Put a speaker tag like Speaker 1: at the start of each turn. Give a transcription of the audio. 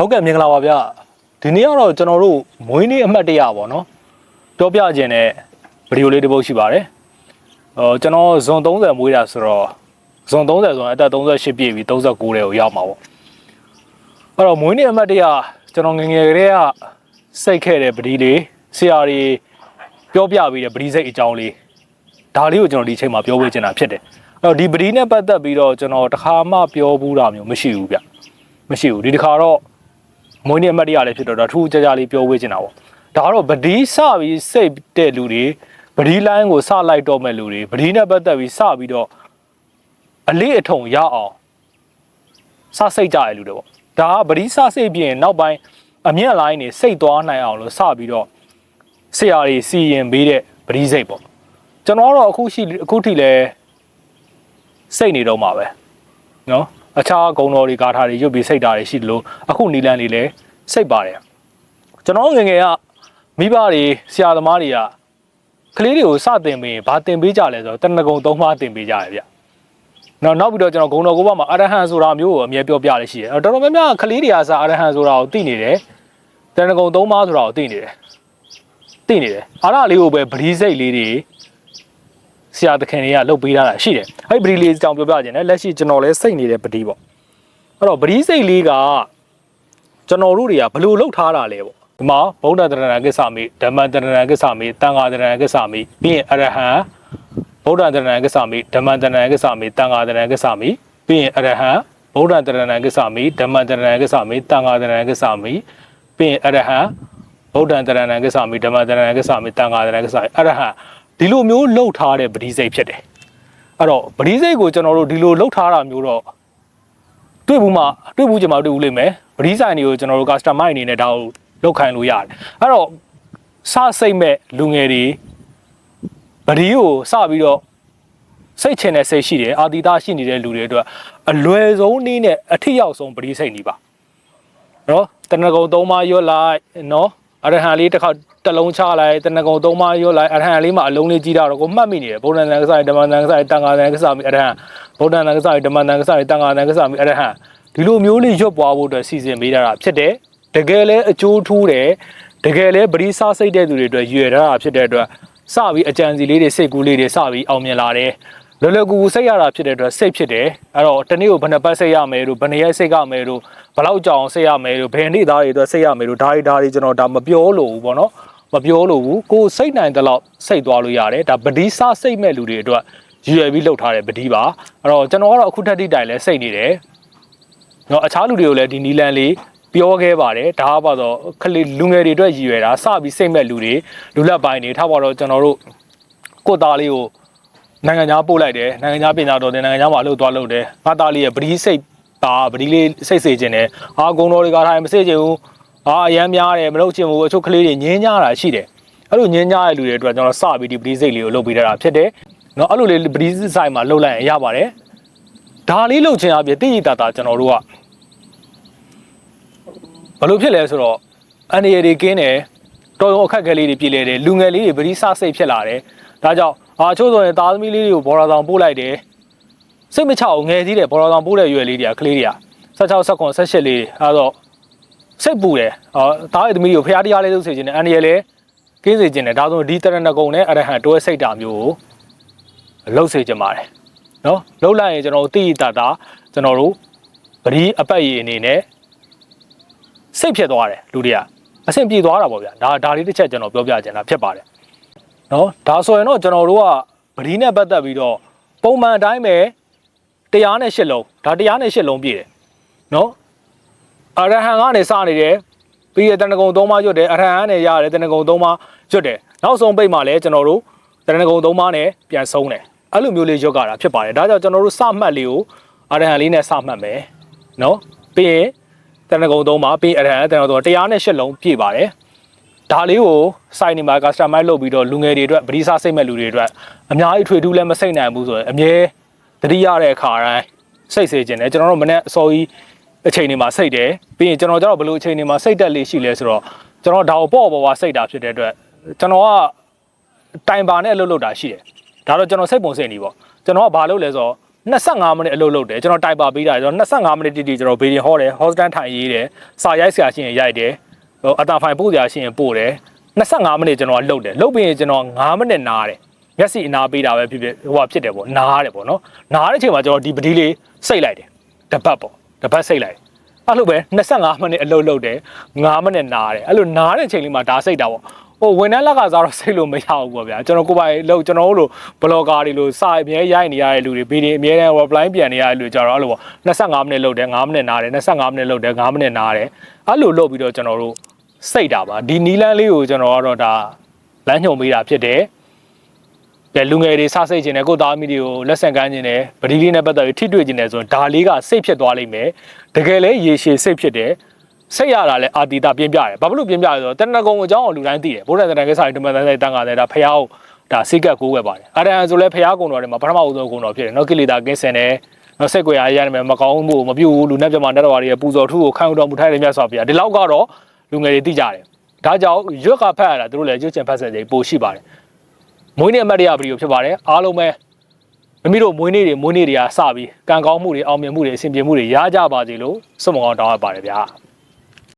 Speaker 1: ဟုတ်ကဲ့မင်္ဂလာပါဗျဒီနေ့ကတော့ကျွန်တော်တို့မွေးနေ့အမှတ်တရပါတော့ပြောပြခြင်းတဲ့ဗီဒီယိုလေးတစ်ပုဒ်ရှိပါတယ်ဟောကျွန်တော်ဇွန်30မွေးတာဆိုတော့ဇွန်30ဆိုရင်အသက်38ပြည့်ပြီး39တဲ့ကိုရောက်မှာပေါ့အဲ့တော့မွေးနေ့အမှတ်တရကျွန်တော်ငယ်ငယ်ကလေးကစိတ်ခဲ့တဲ့ဗီဒီလေးဆရာကြီးပြောပြပြီးတဲ့ဗီဒီစိတ်အကြောင်းလေးဒါလေးကိုကျွန်တော်ဒီအချိန်မှာပြောဝေးချင်တာဖြစ်တယ်အဲ့တော့ဒီဗီဒီနဲ့ပတ်သက်ပြီးတော့ကျွန်တော်တစ်ခါမှပြောဘူးတာမျိုးမရှိဘူးဗျမရှိဘူးဒီတစ်ခါတော့ မွေးနေ့အမှတ်တရလည်းဖြစ်တော့ဒါထူးခြားခြားလေးပြောဝေးချင်တာပေါ့ဒါကတော့ဗဒီစပြီးစိတ်တဲ့လူတွေဗဒီလိုင်းကိုစလိုက်တော့မဲ့လူတွေဗဒီနဲ့ပတ်သက်ပြီးစပြီးတော့အလေးအထုံရအောင်စစိတ်ကြရလူတွေပေါ့ဒါကဗဒီစစိတ်ပြင်နောက်ပိုင်းအမြင့်လိုင်းနေစိတ်သွားနိုင်အောင်လို့စပြီးတော့ဆရာတွေစီရင်ပေးတဲ့ဗဒီစိတ်ပေါ့ကျွန်တော်ကတော့အခုရှိအခုထိလည်းစိတ်နေတော့မှာပဲနော် အခြားဂုံတော်တွေကားထားတွေရွတ်ပြီးစိတ်တာတွေရှိတယ်လို့အခုနီလန်တွေလည်းစိတ်ပါတယ်ကျွန်တော်ငယ်ငယ်ကမိဘတွေဆရာသမားတွေကကလေးတွေကိုစတင်ပြီးဘာတင်ပေးကြလဲဆိုတော့တဏ္ဍကုံသုံးပါးတင်ပေးကြရဗျနောက်နောက်ပြီးတော့ကျွန်တော်ဂုံတော်ကိုဘမှာအရဟံဆိုတာမျိုးကိုအမြဲပြောပြရရှိတယ်အဲ့တော့တော်တော်များများကလေးတွေကစအရဟံဆိုတာကိုသိနေတယ်တဏ္ဍကုံသုံးပါးဆိုတာကိုသိနေတယ်သိနေတယ်အားရလေးကိုပဲဗလီစိတ်လေးတွေ ဆရာသခင်တွေကလုပ်ပေးထားတာရှိတယ်အဲ့ဒီဗလီလေးအကြောင်းပြောပြခြင်းနဲ့လက်ရှိကျွန်တော်လည်းစိတ်နေတဲ့ဗလီပေါ့အဲ့တော့ဗတိစိတ်လေးကကျွန်တော်တို့တွေကဘယ်လိုလုပ်ထားတာလဲပေါ့ဒီမှာဗုဒ္ဓတရဏကိစ္စမိဓမ္မတရဏကိစ္စမိတန်ဃာတရဏကိစ္စမိပြီးရင်အရဟံဗုဒ္ဓတရဏကိစ္စမိဓမ္မတရဏကိစ္စမိတန်ဃာတရဏကိစ္စမိပြီးရင်အရဟံဗုဒ္ဓတရဏကိစ္စမိဓမ္မတရဏကိစ္စမိတန်ဃာတရဏကိစ္စမိပြီးရင်အရဟံဗုဒ္ဓတရဏကိစ္စမိဓမ္မတရဏကိစ္စမိတန်ဃာတရဏကိစ္စမိအရဟံ ဒီလိုမျိုးလှုပ်ထားတဲ့ဗတိစိတ်ဖြစ်တယ်အဲ့တော့ဗတိစိတ်ကိုကျွန်တော်တို့ဒီလိုလှုပ်ထားတာမျိုးတော့တွေ့ဘူးမှတွေ့ဘူးကြမှာတွေ့ဘူးလိမ့်မယ်ဗဒီဆိုင်တွေကိုကျွန်တော်တို့ customer အနေနဲ့ဒါကိုလောက်ခိုင်းလို့ရတယ်အဲ့တော့စစိတ်မဲ့လူငယ်တွေဗဒီကိုစပြီးတော့စိတ်ချင်တဲ့စိတ်ရှိတယ်အာတိသားရှိနေတဲ့လူတွေအတွက်အလွယ်ဆုံးနည်းနဲ့အထိရောက်ဆုံးဗဒီစိတ်နေပါနော်တဏ္ဍကုံသုံးပါးရွတ်လိုက်နော် အရဟံလေးတစ်ခါတစ်လုံးချလိုက်တဏ္ဍကုံသုံးပါးရွတ်လိုက်အရဟံလေးမှာအလုံးလေးကြီးတာတော့ကိုမှတ်မိနေတယ်ဗုဒ္ဓံတန်ကစားဓမ္မတန်ကစားတန်ဃာတန်ကစားမိအရဟံဗုဒ္ဓနာကစားဓမ္မနာကစားတန်ခါနာကစားမိအရဟံဒီလိုမျိုးလေးရွတ်ပွားဖို့အတွက်စီစဉ်ပေးတာဖြစ်တယ်တကယ်လဲအကျိုးထူးတယ်တကယ်လဲပရိစားစိတ်တဲ့သူတွေအတွက်ရွယ်ထားတာဖြစ်တဲ့အတွက်စပြီးအကြံစီလေးတွေစိတ်ကူးလေးတွေစပြီးအောင်မြင်လာတယ် လောလောကူကူစိတ်ရတာဖြစ်တဲ့အတွက်စိတ်ဖြစ်တယ်အဲ့တော့တနေ့ကိုဘယ်နှပတ်စိတ်ရမယ်တို့ဘယ်နှရက်စိတ်ကမယ်တို့ဘယ်လောက်ကြောင်စိတ်ရမယ်တို့ဘယ်နေ့သားတွေအတွက်စိတ်ရမယ်တို့ဒါတွေဒါတွေကျွန်တော်ဒါမပြောလို့ဘူးပေါ့နော်မပြောလို့ဘူးကိုယ်စိတ်နိုင်တဲ့လောက်စိတ်သွားလို့ရတယ်ဒါပတိစားစိတ်မဲ့လူတွေအတွက် ရည်ရွယ်ပြီးလှုပ်ထားတဲ့ပတိပါအဲ့တော့ကျွန်တော်ကတော့အခုထက်တိတိုင်လဲစိတ်နေတယ်เนาะအခြားလူတွေကိုလည်းဒီနီလန်လေးပြောခဲ့ပါတယ်ဒါကပါတော့ခလေးလူငယ်တွေအတွက်ရည်ရွယ်တာစပြီးစိတ်မဲ့လူတွေလူလက်ပိုင်းတွေထားပါတော့ကျွန်တော်တို့ကိုယ့်သားလေးကို နိုင်ငံသားပို့လိုက်တယ်နိုင်ငံသားပညာတော်တယ်နိုင်ငံသားမှာအလုပ်သွားလုပ်တယ်ငါသားလေးရဲ့ပရိစိတ်ပါပရိလေးစိတ်စေခြင်းတယ်အာဂုံတော်တွေကထားရင်မစေခြင်းဘူးအာအရန်များတယ်မလုပ်ခြင်းဘူးအချို့ကလေးတွေညင်းကြတာရှိတယ်အဲ့လိုညင်းကြတဲ့လူတွေအတွက်ကျွန်တော်စပြီးဒီပရိစိတ်လေးကိုလုပ်ပေးတတ်တာဖြစ်တယ်နော်အဲ့လိုလေးပရိစိတ်ဆိုင်မှာလုပ်လိုက်ရင်ရပါတယ်ဒါလေးလုပ်ခြင်းအပြင်တိတိတသားကျွန်တော်တို့ကဘလို့ဖြစ်လဲဆိုတော့အန်ဒီရီတွေကင်းတယ်တော်ရုံအခက်ခဲလေးတွေပြည်လဲတယ်လူငယ်လေးတွေပရိစစိတ်ဖြစ်လာတယ်ဒါကြောင့် အာချို့ဆိုရင်သားသမီးလေးတွေကိုဘော်ရာဆောင်ပို့လိုက်တယ်စိတ်မချအောင်ငယ်သေးတယ်ဘော်ရာဆောင်ပို့တဲ့ရွယ်လေးတွေကကလေးတွေက16 19 18လေးအဲတော့စိတ်ပူတယ်ဟောသားရဲ့သမီးတွေကိုဖျားတရားလေးလုပ်စေခြင်းနဲ့အန်ဒီရီလည်းကင်းစေခြင်းနဲ့ဒါဆိုဒီတရဏဂုံနဲ့အရဟံတွဲစိတ်တာမျိုးကိုလှုပ်စေချင်ပါတယ်နော်လှုပ်လိုက်ရင်ကျွန်တော်တို့တိတိတတာကျွန်တော်တို့ပရိအပတ်ရည်အနေနဲ့စိတ်ဖြစ်သွားတယ်လူတွေကအဆင်ပြေသွားတာပေါ့ဗျာဒါဒါလေးတစ်ချက်ကျွန်တော်ပြောပြချင်တာဖြစ်ပါတယ် နော်ဒါဆိုရင်တော့ကျွန်တော်တို့ကပရိနဲ့ပတ်သက်ပြီးတော့ပုံမှန်အတိုင်းပဲတရားနဲ့ရှစ်လုံးဒါတရားနဲ့ရှစ်လုံးပြည့်တယ်နော်အရဟံကနေစနေတယ်ပြီးရတဏ္ဍကုံသုံးပါးရွတ်တယ်အရဟံကနေရတယ်တဏ္ဍကုံသုံးပါးရွတ်တယ်နောက်ဆုံးပိတ်မှလည်းကျွန်တော်တို့တရဏဂုံသုံးပါးနဲ့ပြန်ဆုံးတယ်အဲ့လိုမျိုးလေးရုပ်ကြတာဖြစ်ပါတယ်ဒါကြောင့်ကျွန်တော်တို့စမှတ်လေးကိုအရဟံလေးနဲ့စမှတ်မယ်နော်ပြီးရင်တရဏဂုံသုံးပါးပြီးအရဟံတရဏဂုံတရားနဲ့ရှစ်လုံးပြည့်ပါတယ် ဒါလေးကိုစိုက်နေမှာ customize လုပ်ပြီးတော့လူငယ်တွေအတွက်ပရိသတ်စိတ်မဲ့လူတွေအတွက်အများကြီးထွေထူးလည်းမစိတ်နိုင်ဘူးဆိုရင်အမြဲတတိရတဲ့အခါတိုင်းစိတ်စေခြင်းတယ်ကျွန်တော်တို့မနေ့အစောကြီးအချိန်တွေမှာစိတ်တယ်ပြီးရင်ကျွန်တော်ကျတော့ဘယ်လိုအချိန်တွေမှာစိတ်တက်လေးရှိလဲဆိုတော့ကျွန်တော်ဒါကိုပေါ့ပေါ့ပါစိတ်တာဖြစ်တဲ့အတွက်ကျွန်တော်ကတိုင်ပါနဲ့အလုပ်လုပ်တာရှိတယ်ဒါတော့ကျွန်တော်စိတ်ပုံစိတ်နေပေါ့ကျွန်တော်ကဘာလုပ်လဲဆိုတော့25မိနစ်အလုပ်လုပ်တယ်ကျွန်တော်တိုင်ပါပေးတာကျွန်တော်25မိနစ်တိတိကျွန်တော်ဘေးရင်ဟောတယ်ဟောစတန်ထိုင်ရေးတယ်စာရိုက်ဆရာရှိရင်ရိုက်တယ်ဟို အတာဖိုင်ပို့ဆရာရှိရင်ပို့တယ်25မိနစ်ကျွန်တော်ကလုပ်တယ်လုပ်ပြီးရင်ကျွန်တော်9မိနစ်နားတယ်မျက်စိအနာပေးတာပဲဖြစ်ဖြစ်ဟိုဟာဖြစ်တယ်ပေါ့နားတယ်ပေါ့နော်နားတဲ့အချိန်မှာကျွန်တော်ဒီပတိလေးစိတ်လိုက်တယ်တပတ်ပေါ့တပတ်စိတ်လိုက်အဲ့လိုပဲ25မိနစ်အလုပ်လုပ်တယ်9မိနစ်နားတယ်အဲ့လိုနားတဲ့အချိန်လေးမှာဒါစိတ်တာပေါ့ဟိုဝန်ထမ်းလက်ကစားတော့စိတ်လို့မရဘူးပေါ့ဗျာကျွန်တော်ကိုယ်ပိုင်လို့ကျွန်တော်တို့လိုဘလော့ဂါတွေလိုစာအမြဲရိုက်နေရတဲ့လူတွေဗီဒီအမြဲတမ်း reply ပြန်နေရတဲ့လူတွေကြတော့အဲ့လိုပေါ့25မိနစ်လုပ်တယ်9မိနစ်နားတယ်25မိနစ်လုပ်တယ်9မိနစ်နားတယ်အဲ့လိုလုပ်ပြီးတော့ကျွန်တော်တို့ စိတ်တာပါဒီနီလန်းလေးကိုကျွန်တော်ကတော့ဒါလမ်းညွှန်ပေးတာဖြစ်တယ်ကဲလူငယ်တွေစစိတ်ခြင်းနဲ့ကိုယ့်သားသမီးတွေကိုလက်ဆံကမ်းခြင်းနဲ့ဗတိလေးနဲ့ပတ်သက်ပြီးထိတွေ့ခြင်းနဲ့ဆိုရင်ဒါလေးကစိတ်ဖြစ်သွားလိမ့်မယ်တကယ်လဲရေရှည်စိတ်ဖြစ်တယ်စိတ်ရတာလဲအာတီတာပြင်းပြတယ်ဘာဖြစ်လို့ပြင်းပြလဲဆိုတော့တဏ္ဍကုံအကြောင်းကိုလူတိုင်းသိတယ်ဘုရားတဏ္ဍကိစ္စတွေတမန်တန်တဲ့တန်ခါတဲ့ဒါဖះကိုဒါစိတ်ကပ်ကိုးခဲ့ပါတယ်အာရန်ဆိုလဲဖះကုံတော်တွေမှာပထမဦးဆုံးကုံတော်ဖြစ်တယ်နော်ကိလေသာကင်းစင်တယ်နော်စိတ်ကြွယ်အားရရမယ်မကောင်းမှုမပြုတ်ဘူးလူနဲ့ပြမတတ်တော်တွေပူဇော်ထုကိုခံယူတော်မူထိုက်တယ်မြတ်စွာဘုရားဒီလောက်ကတော့ လူငယ်တွေသိကြတယ်ဒါကြောင့်ရွက်ကဖတ်ရတာသူတို့လည်းရွက်ချင်ဖတ်ဆက်ကြပို့ရှိပါတယ်မွေးနေ့အမတ်တရားဗီဒီယိုဖြစ်ပါတယ်အားလုံးပဲမိမိတို့မွေးနေ့တွေမွေးနေ့တွေကစပြီးကံကောင်းမှုတွေအောင်မြင်မှုတွေအဆင်ပြေမှုတွေရကြပါစေလို့ဆုမကောင်းတောင်းအပ်ပါတယ်ဗျာ